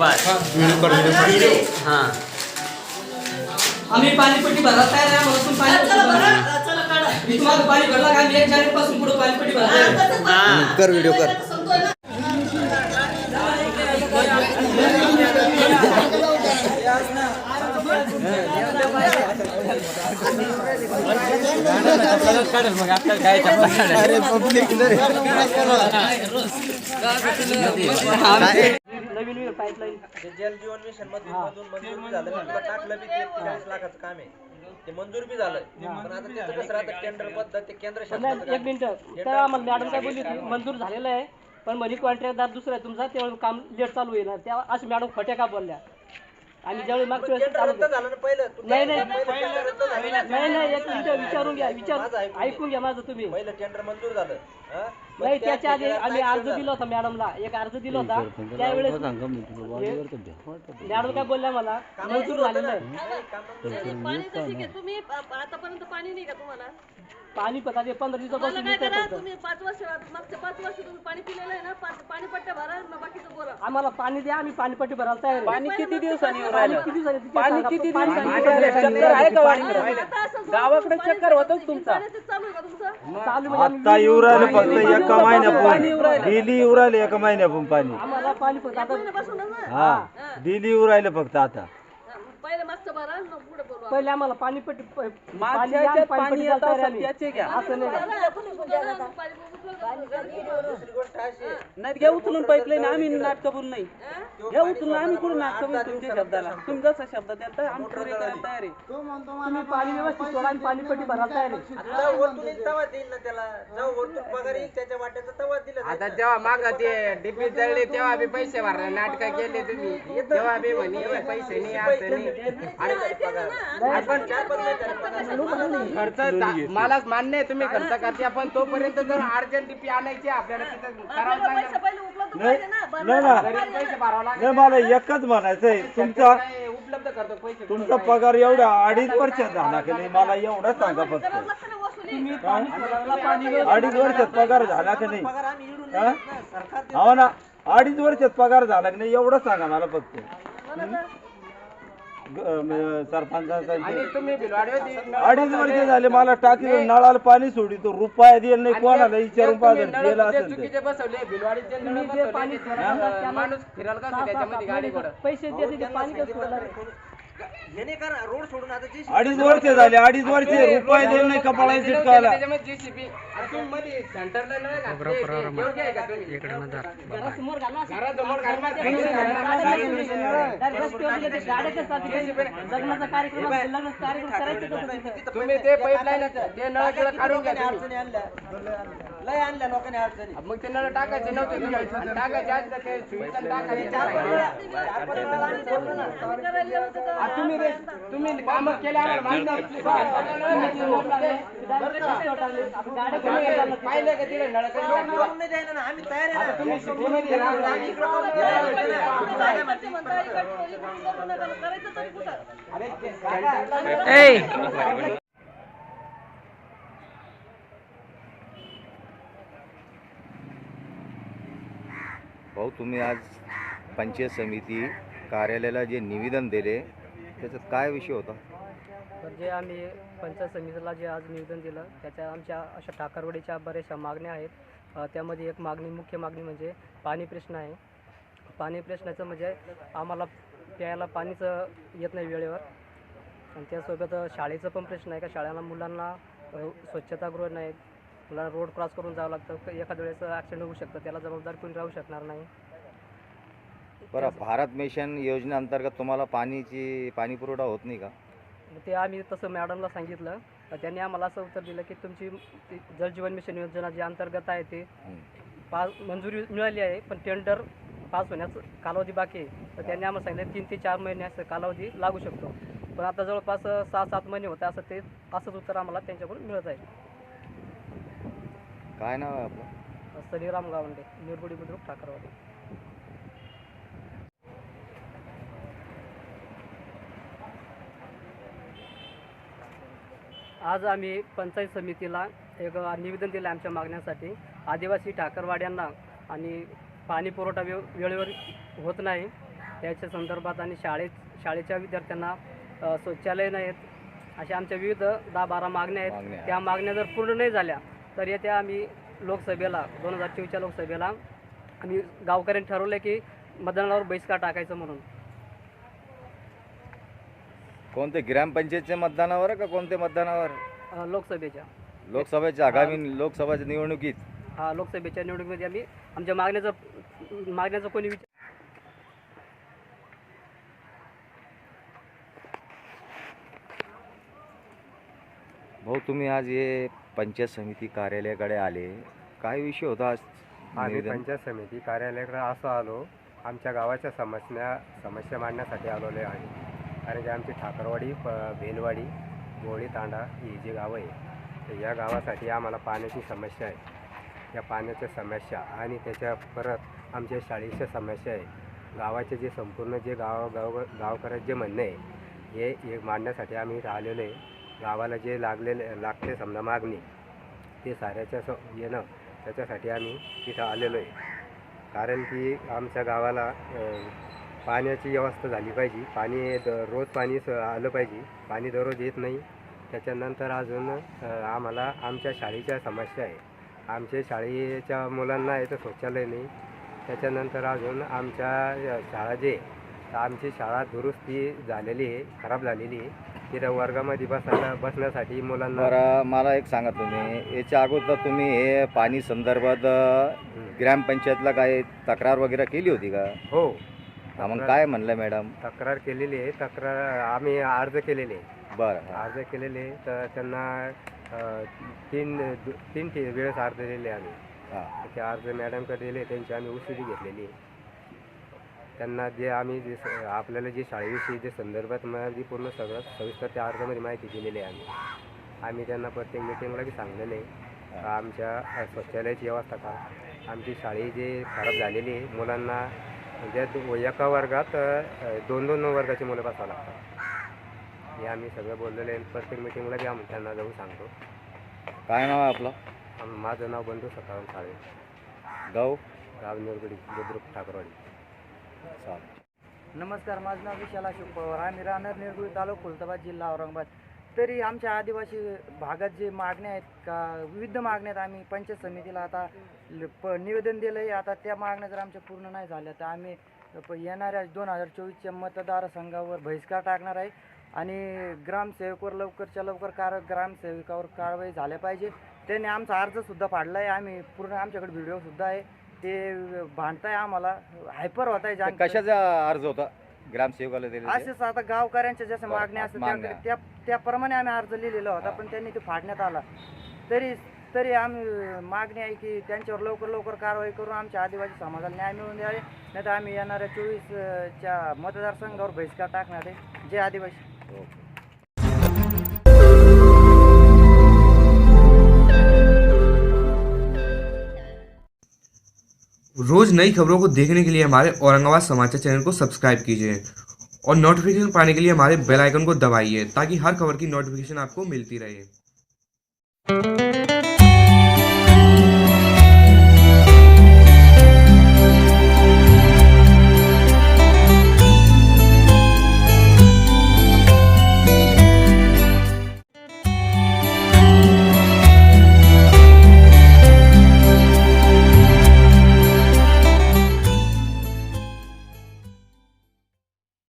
बस video कर video हां. आम्ही पाणीपट्टी भरला तयार आहे म्हणून पाणी चला बरं, चला काढा. मी तुम्हाला पाणी भरला का? मी एक पुढे पाणीपट्टी भरला. कर. व्हिडिओ कर सांगतोय ना. अरे पब्लिक पाईपलाईन ते जल जीवन मिशनमध्ये मधून मंजूर बी झालं. तुला टाकलं बी ते लाखाचं काम आहे. ते मंजूर बी झालं. पण आता त्याचं कसं राहतं? टेंडर पद्धत ते केंद्र शासनाचं एक मिनिट. तर आम्हाला मॅडम काय बोलली? होती मंजूर झालेलं आहे. पण म्हणे कॉन्ट्रॅक्टदार दुसरा आहे. तुमचा त्यावेळी काम लेट चालू येणार त्या अशी मॅडम खोट्या का बोलल्या? आणि ज्यावेळी मागच्या वेळेस टेंडर चालू झालं ना पहिलं? तू नाही, नाही. पहिलं टेंडर रद्द झालं. ना. नाही नाही एक मिनिट विचारून घ्या माझं विचार ऐकून ऐकून घ्या माझं तुम्ही. पहिलं टेंडर मंजूर झालं. हा? मग नाही त्या त्याच्या आधी ठिकाणी आम्ही काय अर्ज? दिला होता मॅडमला. एक अर्ज दिला होता. त्यावेळेस मॅडम काय बोलल्या मला? मंजूर झालेलं आहे नाही, काम मंजूर झालं. पाणी जशी की तुम्ही आ- आतापर्यंत पाणी नाही का तुम्हाला? पाणी पता ते पंधरा मला दिवसापासून काय करा होतं. तुम्ही पाच वर्ष मागच्या पाच वर्ष तुम्ही पाणी पिलेलं आहे ना? पाच पाणी पट्ट्या भरा मग बाकीचं बोला आम्हाला पाणी द्या आम्ही पाणीपट्टी भरायला तयार आहे. पाणी किती दिवसांनी पाणी किती सांगा. पाणी आता असं गावाकडे चक्कर होतो तुमचा. चालू आहे का तुमचं? चालू म्हणजे आम्ही आता येऊ राहिले फक्त एका महिन्यापून डेली येऊ राहिले. एका महिन्यापून पाणी. आम्हाला पाणी आता ना? हा. डेली येऊ राहिले फक्त आता. पहिले मग पुढे आम्हाला प- पाणी द्या, द्यायला तयार आहे आम्ही. असं नाही. का? दुसरी गोष्ट अशी आहे, नाही घ्या उचलून पाईपलाईन आम्ही नाटक बोलू नाही घ्या उचलून आम्ही कुठे नाटक बोलू तुमच्या शब्दाला तुम्ही जसा शब्द द्याल तर आम्ही पुरे करायला तयार आहे तुम्ही पाणी व्यवस्थित सोडा आणि पाणीपट्टी भरायला तयार आहे आता वरतून येईल तेव्हा देईल ना त्याला जेव्हा वरतून पगार येईल त्याच्या वाट्याचा तेव्हा दिलं जाईल आता ना. जेव्हा माग ते डीपी जळले तेव्हा बी पैसे भरले नाटक केले तुम्ही तेव्हा बी म्हणे हे पैसे नाही असं नाही आपण खर्च ता- मला मान्य आहे तुम्ही खर्च करते पण तोपर्यंत जर अर्जंट डीपी आणायची आपल्याला तिथं. करावं लागेल पहिले उपलब्ध नाही पाहिजे ना नाही ना. तरी पैसे भरावं लागेल. नाही मला एकच म्हणायचं आहे तुमचा नाही, उपलब्ध करतो पैसे. तुमचा पगार एवढ्या अडीच वर्षात झाला की नाही मला एवढं सांगा फक्त. वसुली अडीच वर्षात पगार झाला की नाही? पगार आम्ही इडून हा? नाही देत ना, सरकार देतं. हो ना अडीच वर्षात पगार झाला की नाही एवढं सांगा मला फक्त. म- सरपंचाचा आणि तुम्ही भिलवाडीवर अडीच वर्ष झाले. मला टाकी नळाला पाणी सोडी तो रुपया दिला नाही कोणाला विचारून पाहिजे दिला असेल ते. चुकीचे बसवले भिलवाडीचे नळ बसवले, माणूस फिरायला का त्याच्यामध्ये गाडी घोडा पैसे देते ते त्यांना पाणी कसं सोडणार? कोणी. नाही करा रोड सोडून आता जे अडीच वर्ष झाले अडीच वर्ष रुपया दिला नाही कपाळा. आणि तुम्ही मध्ये सेंटरला नाही का? ते- पाईपलाईन ते नळ काढून घ्या तुम्ही. अडचणी आणल्या. लय आणल्या लोकांनी अडचणी. मग ते नळ टाकायचे नव्हते टाकायचे टाकायचे. तुम्ही रे- तुम्ही काम केले पाहिलं का? तिला आम्ही तयार आहे. तुम्ही अरे भाऊ तुम्ही आज पंचायत समिती कार्यालयाला जे निवेदन दिले त्याच्यात काय विषय होता? तर जे आम्ही पंचायत समितीला जे आज निवेदन दिलं त्याच्या आमच्या अशा ठाकरवाडीच्या बऱ्याचशा मागण्या आहेत. त्यामध्ये एक मागणी मुख्य मागणी म्हणजे पाणी प्रश्न आहे. पाणी प्रश्नाचं म्हणजे आम्हाला प्यायला पाणीचं येत नाही वेळेवर. आणि त्यासोबत शाळेचं पण प्रश्न आहे का? शाळेला मुलांना स्वच्छतागृह नाहीत. मुलांना रोड क्रॉस करून जावं लागतं. एखाद्या वेळेस ॲक्सिडेंट होऊ शकतं. त्याला जबाबदार कोणी राहू शकणार नाही. बरं भारत मिशन योजनेअंतर्गत तुम्हाला पाणीची पाणी पुरवठा होत नाही का? मग ते आम्ही तसं मॅडमला सांगितलं. तर त्यांनी आम्हाला असं उत्तर दिलं की तुमची ती जल जीवन मिशन योजना जी अंतर्गत आहे ते. पास मंजुरी मिळाली आहे पण टेंडर पास होण्याचं कालावधी बाकी आहे. तर त्यांनी आम्हाला सांगितलं तीन ते चार महिने असं कालावधी लागू शकतो. पण आता जवळपास सहा सात महिने होते असं ते असंच उत्तर आम्हाला त्यांच्याकडून मिळत आहे. काय नाव आहे आपलं? सनीराम गावंडे निरगुडी बुद्रुक ठाकरवाडी. आज आम्ही पंचायत समितीला एक निवेदन दिलं आमच्या मागण्यासाठी. आदिवासी ठाकरवाड्यांना आणि पाणी पुरवठा वेळ वेळेवर होत नाही. त्याच्या संदर्भात आणि शाळेत शाळेच्या विद्यार्थ्यांना शौचालय नाहीत. अशा आमच्या विविध दहा बारा मागण्या आहेत. त्या मागण्या जर पूर्ण नाही झाल्या तर येत्या आम्ही लोकसभेला दोन हजार चोवीसच्या लोकसभेला आम्ही गावकऱ्यांनी ठरवलं की मतदानावर बहिष्कार टाकायचं म्हणून. कोणते ग्रामपंचायतच्या मतदानावर का कोणत्या मतदानावर अ, लोकसभेच्या. लोकसभेच्या आगामी लोकसभेच्या निवडणुकीत. हा लोकसभेच्या निवडणुकीमध्ये आम्ही आमच्या मागण्याचं मागण्याचं कोणी विचार भाऊ तुम्ही आज हे पंचायत समिती कार्यालयाकडे आले. काय विषय होता आज आम्ही निवेदन? पंचायत समिती कार्यालयाकडे असं आलो. आमच्या गावाच्या समस्या समस्या मांडण्यासाठी आलेलो आहे. कारण की आमची ठाकरवाडी प भेलवाडी गोळी तांडा ही जी गावं आहे तर या गावासाठी आम्हाला पाण्याची समस्या आहे. या पाण्याच्या समस्या आणि त्याच्या परत आमच्या शाळेच्या समस्या आहे गावाचे जे संपूर्ण जे गाव गाव गावकऱ्यात जे म्हणणं आहे हे मांडण्यासाठी आम्ही इथं आलेलो आहे. गावाला जे लागलेले लागते समजा मागणी ते साऱ्याच्या स येणं त्याच्यासाठी आम्ही तिथं आलेलो आहे. कारण की आमच्या गावाला पाण्याची व्यवस्था झाली पाहिजे. पाणी द रोज पाणी स आलं पाहिजे. पाणी दररोज येत नाही. त्याच्यानंतर अजून आम्हाला आमच्या शाळेच्या समस्या आहे. आमच्या शाळेच्या मुलांना इथं शौचालय नाही. त्याच्यानंतर अजून आमच्या शाळा जे आमची शाळा दुरुस्ती झालेली आहे खराब झालेली आहे. तिथं वर्गामध्ये बसायला बसण्यासाठी मुलांना मला एक सांगा तुम्ही. याच्या अगोदर तुम्ही हे पाणी संदर्भात ग्रामपंचायतला काय तक्रार वगैरे केली होती का? हो. हा, मग काय म्हणलं मॅडम? तक्रार केलेली आहे. तक्रार आम्ही अर्ज केलेले आहे. बरं हा. अर्ज केलेले आहे, तर त्यांना अ, तीन दु- तीन ती वेळेस अर्ज दिलेले आम्ही. हा. तर ते अर्ज मॅडमकडे दिले त्यांची आम्ही उसुरी घेतलेली आहे. त्यांना जे आम्ही जे स- आपल्याला जे शाळेविषयी जे संदर्भात मध्ये पूर्ण सगळं सविस्तर त्या अर्जामध्ये माहिती दिलेली आहे आम्ही. आम्ही त्यांना प्रत्येक मिटिंगला बी सांगलेलं आहे. का आमच्या अ, शौचालयाची व्यवस्था का? आमची शाळी जे खराब झालेली आहे मुलांना म्हणजे एका वर्गात दोन दोन वर्गाची मुलं बसावं लागतात. हे आम्ही सगळं बोललेलं आहे. प्रत्येक मिटिंगला बी आम्ही त्यांना जाऊन सांगतो. काय नाव आहे आपलं? माझं नाव बंधू सकाळ साळे गाव? गाव निरगुडी बुद्रुक ठाकरवाडी. चालेल. नमस्कार माझं नाव विशाल अशोक पवार. आम्ही राहणार निरगुळी तालुका खुलताबाद जिल्हा औरंगाबाद. तरी आमच्या आदिवासी भागात जे मागण्या आहेत का विविध मागण्या आहेत आम्ही पंचायत समितीला आता प निवेदन दिलं आहे आता त्या मागण्या जर आमच्या पूर्ण नाही झाल्या तर आम्ही प येणाऱ्या दोन हजार चोवीसच्या मतदारसंघावर बहिष्कार टाकणार आहे. आणि ग्रामसेवकवर लवकरच्या लवकर कार ग्रामसेविकावर कारवाई झाल्या पाहिजे. त्यांनी आमचा अर्जसुद्धा फाडला आहे आम्ही पूर्ण आमच्याकडे व्हिडिओसुद्धा आहे. ते भांडताय आम्हाला. हायपर होत आहे कशाचा अर्ज होता? ग्रामसेवकाला असेच आता गावकऱ्यांच्या जशा बरं, मागण्या असतात त्या त्याप्रमाणे आम्ही अर्ज़ लिहिलेला होता, पण त्यांनी ते फाडण्यात आला. तरी तरी आम्ही मागणी आहे की त्यांच्यावर लवकर लवकर कारवाई करून आमच्या आदिवासी समाजाला न्याय मिळवून द्यावे. नाही तर आम्ही येणाऱ्या चोवीस च्या मतदारसंघावर बहिष्कार टाकणार आहे. जे आदिवासी. रोज नई खबरों को देखने के लिए हमारे औरंगाबाद समाचार चैनल को सब्सक्राइब कीजिए। और नोटिफिकेशन पाने के लिए हमारे बेल आइकन को दबाइए ताकि हर खबर की नोटिफिकेशन आपको मिलती रहे।